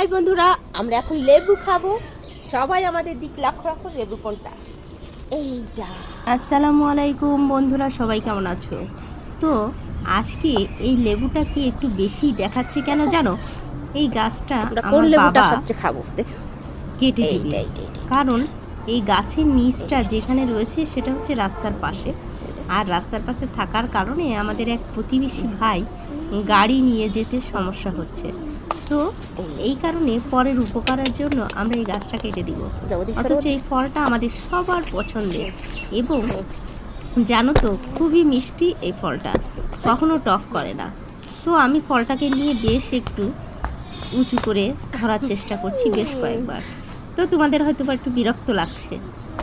High বন্ধুরা আমরা এখন লেবু খাব। সবাই আমাদের দিক লক্ষ্য রাখো লেবু কোনটা? এইটা। আসসালামু আলাইকুম বন্ধুরা সবাই কেমন আছো? তো আজকে এই লেবুটা কি একটু বেশি দেখাচ্ছে কেন জানো? এই গাছটা আমার লেবুটা বাবা খাব? কেটে দিবে। কারণ এই গাছের নিচটা যেখানে রয়েছে সেটা হচ্ছে রাস্তার পাশে। আর রাস্তার পাশে থাকার কারণে আমাদের এক প্রতিবেশী ভাই গাড়ি নিয়ে যেতে সমস্যা হচ্ছে। তো এই কারণে পরের উপকারের জন্য আমরা এই গাছটা কেটে দিব। অথচ এই ফলটা আমাদের সবার পছন্দের। এবং জানো তো খুবই মিষ্টি এই ফলটা। কখনো টক করে না। তো আমি ফলটাকে নিয়ে বেশ একটু উঁচু করে ধরার চেষ্টা করছি বেশ কয়েকবার। তো তোমাদের হয়তো বা একটু বিরক্ত লাগছে।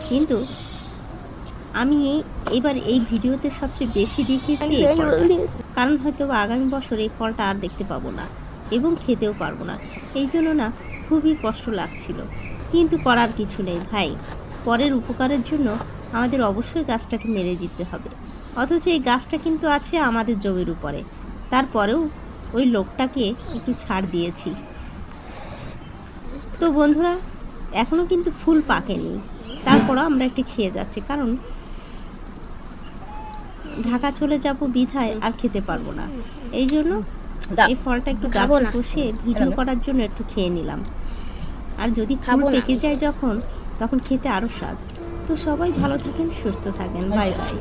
কিন্তু আমি এবার এই ভিডিওতে সবচেয়ে বেশি দেখিয়েছি কারণ হয়তো বা আগামী বছর এই ফলটা আর দেখতে পাবো না। এবং খেতেও পারব না। এই জন্য না খুবই কষ্ট লাগছিল। কিন্তু করার কিছু নেই ভাই। পরের উপকারের জন্য আমাদের অবশ্যই গাছটাকে মেরে দিতে হবে। অথচ এই গাছটা কিন্তু আছে আমাদের জমির উপরে। তারপরেও ওই লোকটাকে একটু ছাড় দিয়েছি। তো বন্ধুরা এখনও কিন্তু ফুল পাকেনি। তারপরও আমরা একটু খেয়ে যাচ্ছি, কারণ ঢাকা চলে যাব বিধায় আর খেতে পারব না। এই জন্য। এই ফলটা একটু খাব গাছে না। বসে ভিডিও করার জন্য একটু খেয়ে নিলাম। আর যদি ফুল খাব পেকে যায় যখন তখন খেতে আরও স্বাদ। তো সবাই ভালো থাকেন সুস্থ থাকেন। Bye bye.